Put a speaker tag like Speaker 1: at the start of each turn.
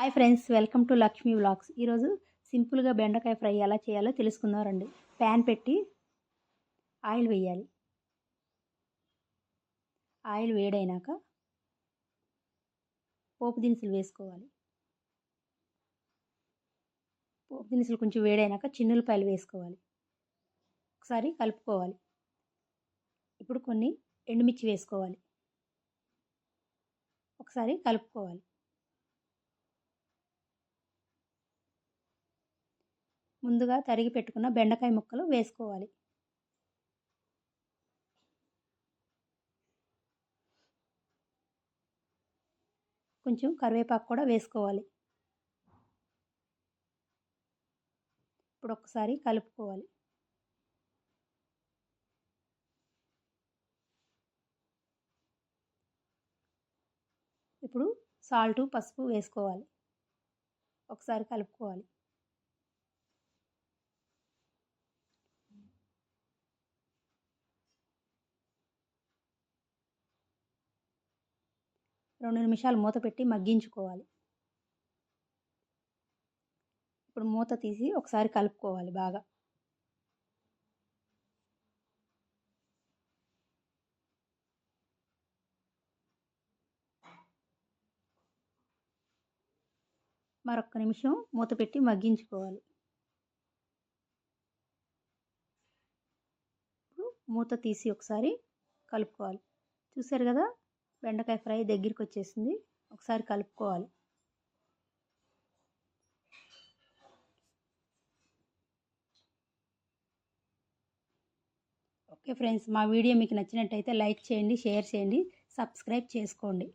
Speaker 1: Hi friends welcome to Lakshmi vlogs. ఈరోజు సింపుల్గా బెండకాయ ఫ్రై ఎలా చేయాలో తెలుసుకుందాం రండి ప్యాన్ పెట్టి ఆయిల్ వేయాలి. ఆయిల్ వేడైనాక పోపు దినుసులు వేసుకోవాలి. పోపు దినుసులు కొంచెం వేడైనాక చిన్నులపాయలు వేసుకోవాలి. ఒకసారి కలుపుకోవాలి. ఇప్పుడు కొన్ని ఎండుమిర్చి వేసుకోవాలి. ఒకసారి కలుపుకోవాలి. ముందుగా తరిగి పెట్టుకున్న బెండకాయ ముక్కలు వేసుకోవాలి. కొంచెం కరివేపాకు కూడా వేసుకోవాలి. ఇప్పుడు ఒకసారి కలుపుకోవాలి. ఇప్పుడు సాల్టు పసుపు వేసుకోవాలి. ఒకసారి కలుపుకోవాలి. రెండు నిమిషాలు మూత పెట్టి మగ్గించుకోవాలి. ఇప్పుడు మూత తీసి ఒకసారి కలుపుకోవాలి బాగా. మరొక నిమిషం మూత పెట్టి మగ్గించుకోవాలి. ఇప్పుడు మూత తీసి ఒకసారి కలుపుకోవాలి. చూసారు కదా? బెండకాయ ఫ్రై దగ్గరికి వచ్చేసింది ఒకసారి కలుపుకోవాలి. ఓకే ఫ్రెండ్స్ మా వీడియో మీకు నచ్చినట్టయితే లైక్ చేయండి షేర్ చేయండి సబ్స్క్రైబ్ చేసుకోండి.